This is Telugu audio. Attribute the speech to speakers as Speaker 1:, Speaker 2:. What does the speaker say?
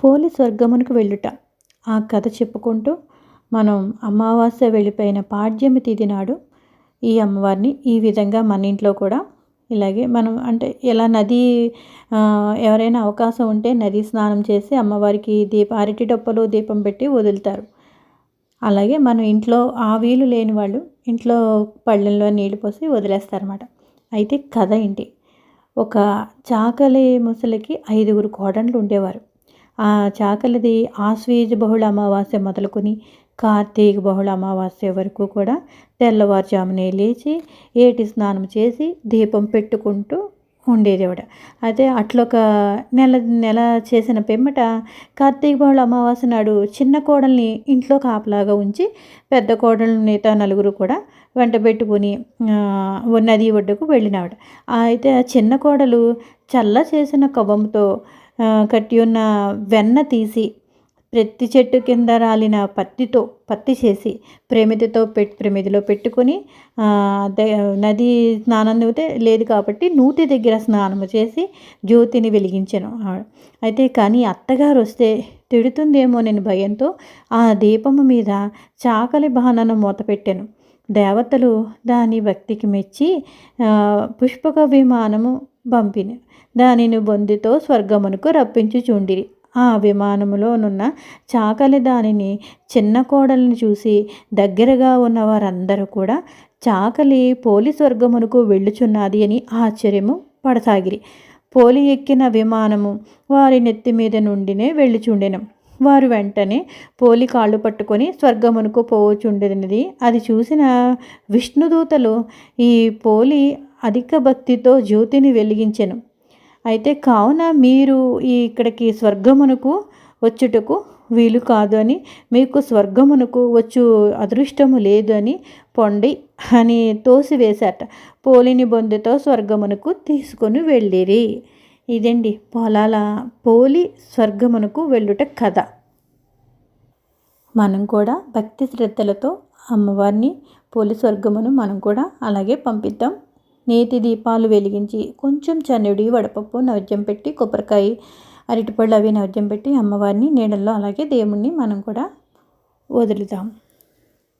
Speaker 1: పోలి స్వర్గమునకు వెళ్ళుట. ఆ కథ చెప్పుకుంటూ మనం అమావాస్య వెళ్ళిపోయిన పాడ్యమి తిది నాడు ఈ అమ్మవారిని ఈ విధంగా మన ఇంట్లో కూడా ఇలాగే మనం అంటే ఎలా నది ఎవరైనా అవకాశం ఉంటే నది స్నానం చేసి అమ్మవారికి దీప అరటి డొప్పలు దీపం పెట్టి వదులుతారు. అలాగే మనం ఇంట్లో ఆ వీలు లేని వాళ్ళు ఇంట్లో పళ్ళెంలో నీళ్ళు పోసి వదిలేస్తారన్నమాట. అయితే కథ ఏంటి? ఒక చాకలి ముసలికి ఐదుగురు కోడళ్ళు ఉండేవారు. ఆ చాకలిది ఆశ్వీజ బహుళ అమావాస్య మొదలుకొని కార్తీక బహుళ అమావాస్య వరకు కూడా తెల్లవారుజామునే లేచి ఏటి స్నానం చేసి దీపం పెట్టుకుంటూ ఉండేది ఆవిడ అయితే అట్లొక నెల నెల చేసిన పిమ్మట కార్తీక బహుళ అమావాస్య నాడు చిన్న కోడల్ని ఇంట్లో కాపలాగా ఉంచి పెద్ద కోడల్ని మిగతా నలుగురు కూడా వెంట పెట్టుకుని నది ఒడ్డుకు వెళ్ళినావిడ. అయితే ఆ చిన్న కోడలు చల్ల చేసిన కవ్వంతో కట్టి ఉన్న వెన్న తీసి ప్రతి చెట్టు కింద రాలిన పత్తితో పత్తి చేసి ప్రమిదితో పెట్ ప్రమిదిలో పెట్టుకొని నది స్నానం అయితే లేదు కాబట్టి నూతి దగ్గర స్నానము చేసి జ్యోతిని వెలిగించాను. అయితే కానీ అత్తగారు వస్తే తిడుతుందేమో నేను భయంతో ఆ దీపము మీద చాకలి బాణను మూత పెట్టాను. దేవతలు దాని భక్తికి మెచ్చి పుష్పక విమానము పంపిన. దానిని బొందితో స్వర్గమునకు రప్పించుచుండిరి. ఆ విమానములోనున్న చాకలి దానిని చిన్న కోడల్ని చూసి దగ్గరగా ఉన్న వారందరూ కూడా చాకలి పోలి స్వర్గమునకు వెళ్ళుచున్నది అని ఆశ్చర్యము పడసాగిరి. పోలి ఎక్కిన విమానము వారి నెత్తి మీద నుండినే వెళ్ళుచుండెను. వారు వెంటనే పోలి కాళ్ళు పట్టుకొని స్వర్గమునకు పోవచుండేది అది చూసిన విష్ణుదూతలు ఈ పోలి అధిక భక్తితో జ్యోతిని వెలిగించెను. అయితే కావున మీరు ఈ ఇక్కడికి స్వర్గమునకు వచ్చుటకు వీలు కాదు అని మీకు స్వర్గమునకు వచ్చు అదృష్టము లేదు అని పొండి అని తోసివేశాట పోలిని బొందుతో స్వర్గమునకు తీసుకొని వెళ్ళిరి. ఇదండి? పొలాల పోలి స్వర్గమునకు వెళ్ళుట కథ. మనం కూడా భక్తి శ్రద్ధలతో అమ్మవారిని పోలి స్వర్గమును మనం కూడా అలాగే పంపిద్దాం. నేతి దీపాలు వెలిగించి కొంచెం చనుడి వడపప్పు నైవేద్యం పెట్టి కొబ్బరికాయ అరటిపళ్ళు అవి నైవేద్యం పెట్టి అమ్మవారిని నీడల్లో అలాగే దేవుణ్ణి మనం కూడా వదులుతాం.